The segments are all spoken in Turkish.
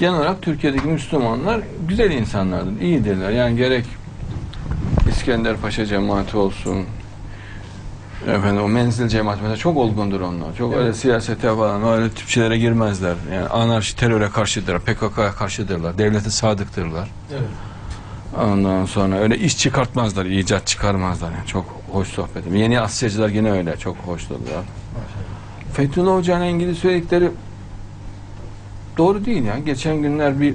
genel olarak Türkiye'deki Müslümanlar güzel insanlardır, iyidirler. Yani gerek İskender Paşa cemaati olsun, efendim o menzil cemaati mesela çok olgundur onlar. Çok öyle siyasete falan öyle tip şeylere girmezler. Yani anarşi teröre karşıdırlar, PKK'ya karşıdırlar, devlete sadıktırlar. Evet. Ondan sonra öyle iş çıkartmazlar, icat çıkarmazlar. Yani çok hoş sohbet. Yeni Asyacılar yine öyle, çok. Maşallah. Fethullah Hoca'nın ilgili söyledikleri doğru değil ya. Geçen günler bir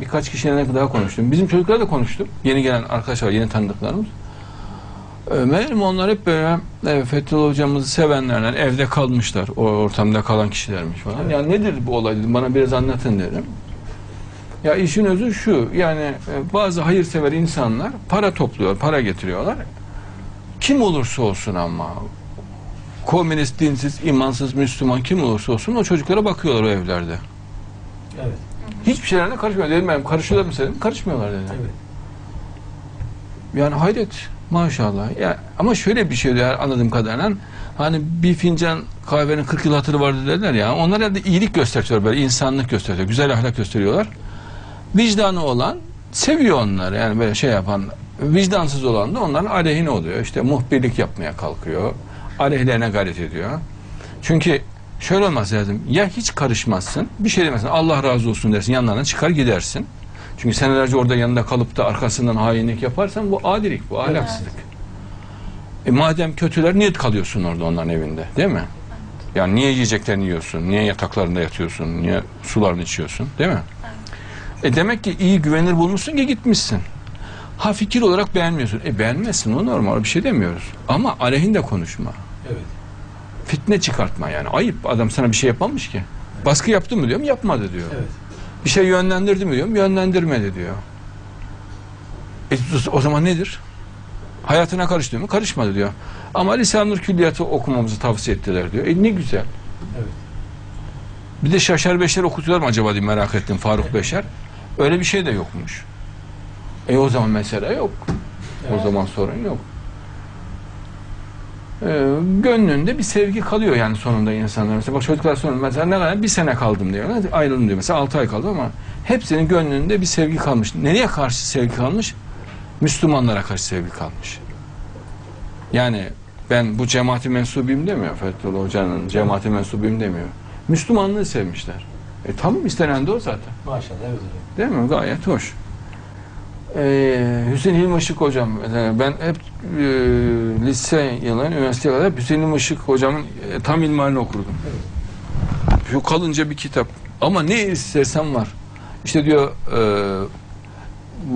birkaç kişiyle daha konuştum. Bizim çocuklarla da konuştum. Yeni gelen arkadaşlar, yeni tanıdıklarımız. Ee, Meğerim onlar hep böyle e, Fethullah Hocamızı sevenlerden evde kalmışlar. O ortamda kalan kişilermiş falan. Evet. Ya nedir bu olay dedim. Bana biraz anlatın dedim. Ya işin özü şu. Yani e, bazı hayırsever insanlar para topluyor, para getiriyorlar. Kim olursa olsun ama komünist, dinsiz, imansız, Müslüman kim olursa olsun o çocuklara bakıyorlar o evlerde. Evet. Hiçbir şeylerine karışmıyor. Dedim ben karışıyorlar mı dedim. Karışmıyorlar dedim. Evet. Yani hayret maşallah. Ya, ama şöyle bir şey diyor anladığım kadarıyla. Hani bir fincan kahvenin 40 yıl hatırı vardı derler ya. Onlar herhalde iyilik gösteriyor böyle insanlık gösteriyor. Güzel ahlak gösteriyorlar. Vicdanı olan seviyor onları. Yani böyle şey yapan vicdansız olan da onların aleyhine oluyor. İşte muhbirlik yapmaya kalkıyor. Aleyhlerine gayret ediyor. Çünkü şöyle olması lazım. Ya hiç karışmazsın. Bir şey demezsin. Allah razı olsun dersin. Yanlarına çıkar gidersin. Çünkü senelerce orada yanında kalıp da arkasından hainlik yaparsan bu adilik, bu ahlaksızlık. E madem kötüler niye kalıyorsun orada onların evinde değil mi? Yani niye yiyeceklerini yiyorsun, niye yataklarında yatıyorsun, niye sularını içiyorsun değil mi? E demek ki iyi güvenir bulmuşsun ki gitmişsin. Ha fikir olarak beğenmiyorsun. E beğenmezsin o normal bir şey demiyoruz. Ama aleyhinde konuşma. Evet. Fitne çıkartma yani. Ayıp adam sana bir şey yapmamış ki. Baskı yaptı mı diyorum yapmadı diyor. Evet. Bir şey yönlendirdi mi diyorum yönlendirmedi diyor. E, o zaman nedir? Hayatına karıştı mı? Karışmadı diyor. Ama Lisan-ı Nur Külliyatı okumamızı tavsiye ettiler diyor. E ne güzel. Evet. Bir de Şaşar Beşer okutuyorlar mı acaba diye merak ettim Faruk Beşer. Öyle bir şey de yokmuş. E o zaman mesele yok. Evet. O zaman sorun yok. Ee, gönlünde bir sevgi kalıyor yani sonunda insanlar. Mesela bak çocuklar sonra mesela ne kadar bir sene kaldım diyor. Hadi Ayrıldım diyor. Mesela altı ay kaldı ama hepsinin gönlünde bir sevgi kalmış. Nereye karşı sevgi kalmış? Müslümanlara karşı sevgi kalmış. Yani ben bu cemaati mensubuyum demiyor Fethullah Hoca'nın cemaati mensubuyum demiyor. Müslümanlığı sevmişler. E tamam istenen de o zaten. Maşallah evet. Değil mi? Gayet hoş. Ee, Hüseyin Hilmi Işık hocam mesela ben hep e, lise yılın üniversiteye kadar Hüseyin Hilmi Işık hocamın e, tam ilmihalini okurdum. Şu kalınca bir kitap. Ama ne istersen var. İşte diyor e,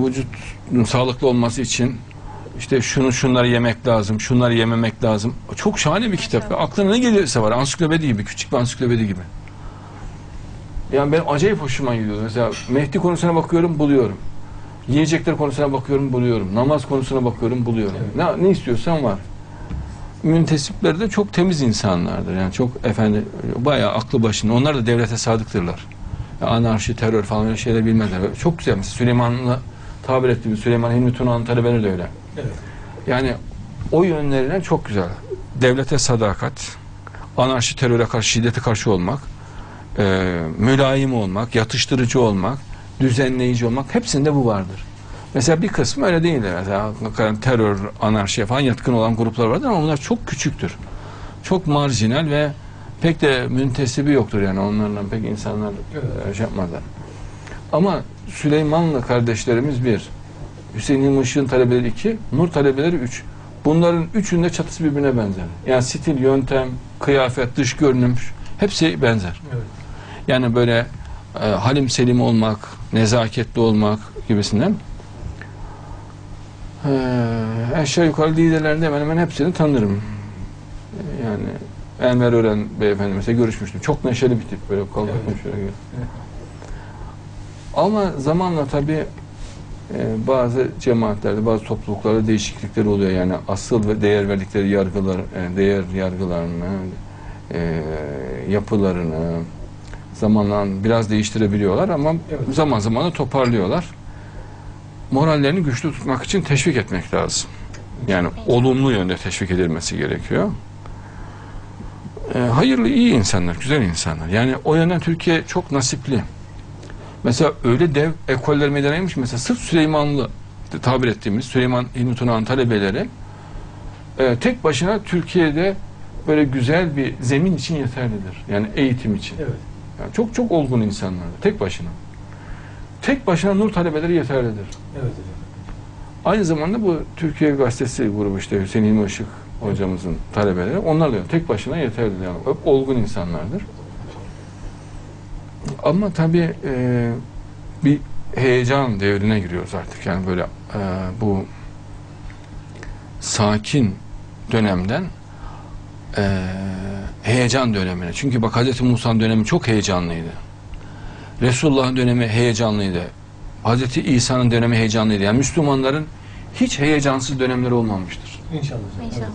vücudun sağlıklı olması için işte şunu şunları yemek lazım, şunları yememek lazım. Çok şahane bir kitap. Aklına ne geliyorsa var. Ansiklopedi gibi, küçük bir ansiklopedi gibi. Yani benim acayip hoşuma gidiyor. Mesela Mehdi konusuna bakıyorum, buluyorum. Yiyecekler konusuna bakıyorum, buluyorum. Namaz konusuna bakıyorum, buluyorum. Ne, ne istiyorsan var. Müntesipleri de çok temiz insanlardır. Yani çok efendi, bayağı aklı başında. Onlar da devlete sadıktırlar. Anarşi, terör falan öyle şeyler bilmezler. Çok güzel. Mesela Süleyman'la tabir ettiğimiz Süleyman Hilmi Tuna'nın talebeleri de öyle. Evet. Yani o yönlerinden çok güzel. Devlete sadakat, anarşi teröre karşı, şiddete karşı olmak, e, mülayim olmak, yatıştırıcı olmak, düzenleyici olmak hepsinde bu vardır. Mesela bir kısmı öyle değildir. Mesela terör, anarşiye falan yatkın olan gruplar vardır ama bunlar çok küçüktür. Çok marjinal ve pek de müntesibi yoktur yani onlarla pek insanlar e, şey yapmazlar. Ama Süleymanlı kardeşlerimiz bir, Hüseyin Işık'ın talebeleri iki, Nur talebeleri üç. Bunların üçünde çatısı birbirine benzer. Yani stil, yöntem, kıyafet, dış görünüm hepsi benzer. Evet. Yani böyle e, halim selim olmak, nezaketli olmak gibisinden. E, aşağı yukarı liderlerin de hemen hemen hepsini tanırım. E, Yani Enver Ören beyefendi mesela görüşmüştüm. Çok neşeli bir tip böyle kalkmış Evet. şöyle. Evet. Ama zamanla tabii e, bazı cemaatlerde, bazı topluluklarda değişiklikler oluyor. Yani asıl ve değer verdikleri yargılar, e, değer yargılarını, e, yapılarını zamanla biraz değiştirebiliyorlar ama Evet. zaman zaman da toparlıyorlar. Morallerini güçlü tutmak için teşvik etmek lazım. Yani olumlu yönde teşvik edilmesi gerekiyor. E, hayırlı, iyi insanlar, güzel insanlar. Yani o yönden Türkiye çok nasipli. Mesela öyle dev ekoller meydana gelmiş. Mesela sırf Süleymanlı tabir ettiğimiz Süleyman İlmi Tunağan talebeleri e, tek başına Türkiye'de böyle güzel bir zemin için yeterlidir. Yani eğitim için. Evet. Yani çok çok olgun insanlar. Tek başına. Tek başına nur talebeleri yeterlidir. Evet hocam. Aynı zamanda bu Türkiye Gazetesi grubu işte Hüseyin İlmi Işık hocamızın talebeleri onlar da tek başına yeterlidir. Yani hep olgun insanlardır. Ama tabii e, bir heyecan devrine giriyoruz artık. Yani böyle e, bu sakin dönemden e, heyecan dönemine. Çünkü bak Hz. Musa'nın dönemi çok heyecanlıydı. Resulullah'ın dönemi heyecanlıydı. Hz. İsa'nın dönemi heyecanlıydı. Yani Müslümanların hiç heyecansız dönemleri olmamıştır. İnşallah. İnşallah. Evet.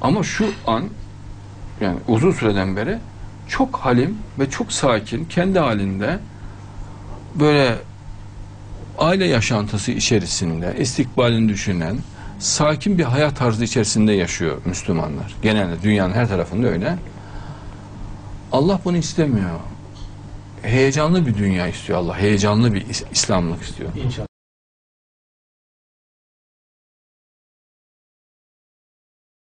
Ama şu an yani uzun süreden beri çok halim ve çok sakin, kendi halinde böyle aile yaşantısı içerisinde istikbalini düşünen, sakin bir hayat tarzı içerisinde yaşıyor Müslümanlar. Genelde dünyanın her tarafında öyle. Allah bunu istemiyor. Heyecanlı bir dünya istiyor Allah. Heyecanlı bir İs- İslamlık istiyor. İnşallah.